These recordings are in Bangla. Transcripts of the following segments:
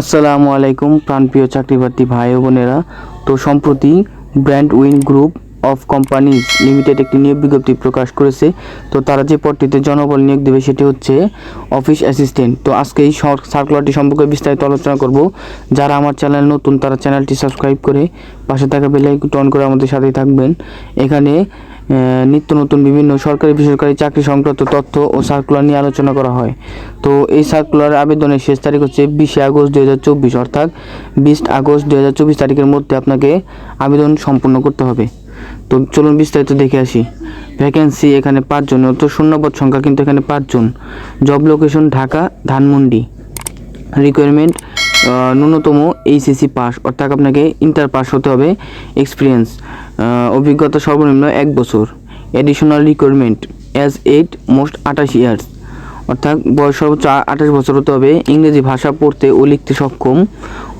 আসসালামু আলাইকুম, প্রাণপ্রিয় চাকরিপ্রার্থী ভাই ও বোনেরা। তো সম্প্রতি Brand Win Group of Companies Limited একটি নিয়োগ বিজ্ঞপ্তি প্রকাশ করেছে। তো তারা যে পদটিতে জনবল নিয়োগ দেবে সেটি হচ্ছে অফিস অ্যাসিস্ট্যান্ট। তো আজকে এই সার্কুলারটি সম্পর্কে বিস্তারিত আলোচনা করব। যারা আমার চ্যানেল নতুন, তারা চ্যানেলটি সাবস্ক্রাইব করে পাশে থাকা বেলাইকন অন করে আমাদের সাথেই থাকবেন। এখানে নিত্য নতুন বিভিন্ন সরকারি বেসরকারি চাকরি সংক্রান্ত তথ্য ও সার্কুলার নিয়ে আলোচনা করা হয়। তো এই সার্কুলার আবেদনের শেষ তারিখ হচ্ছে বিশে আগস্ট দুই হাজার চব্বিশ, অর্থাৎ বিশ আগস্ট দুই হাজার চব্বিশ তারিখের মধ্যে আপনাকে আবেদন সম্পূর্ণ করতে হবে। তো চলুন বিস্তারিত দেখে আসি। ভ্যাকেন্সি এখানে পাঁচজন তো শূন্যপদ সংখ্যা কিন্তু এখানে পাঁচজন job location Dhaka, Dhanmondi. Requirement ন্যূনতম এইচএসসি পাস অর্থাৎ আপনাকে ইন্টার পাস হতে হবে এক্সপিরিয়েন্স অভিজ্ঞতা সর্বনিম্ন এক বছর। Additional requirement age at most আঠাশ ইয়ার্স অর্থাৎ বয়স সর্বোচ্চ আঠাশ বছর হতে হবে। ইংরেজি ভাষা পড়তে ও লিখতে সক্ষম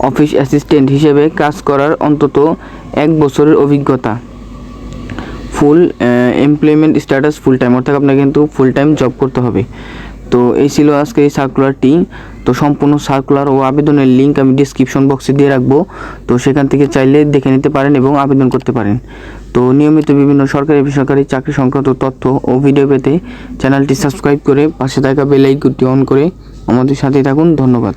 অফিস অ্যাসিস্ট্যান্ট হিসেবে কাজ করার অন্তত এক বছরের অভিজ্ঞতা। Full employment status full time অর্থাৎ আপনাকে কিন্তু ফুল টাইম জব করতে হবে। তো এই ছিল আজকে এই সার্কুলারটি তো সম্পূর্ণ সার্কুলার ও আবেদনের লিঙ্ক আমি ডিসক্রিপশন বক্সে দিয়ে রাখব। তো সেখান থেকে চাইলে দেখে নিতে পারেন এবং আবেদন করতে পারেন। তো নিয়মিত বিভিন্ন সরকারি, বেসরকারি চাকরি সংক্রান্ত তথ্য ও ভিডিও পেতে চ্যানেলটি সাবস্ক্রাইব করে পাশে থাকা বেল আইকনটি অন করে আমাদের সাথেই থাকুন। ধন্যবাদ।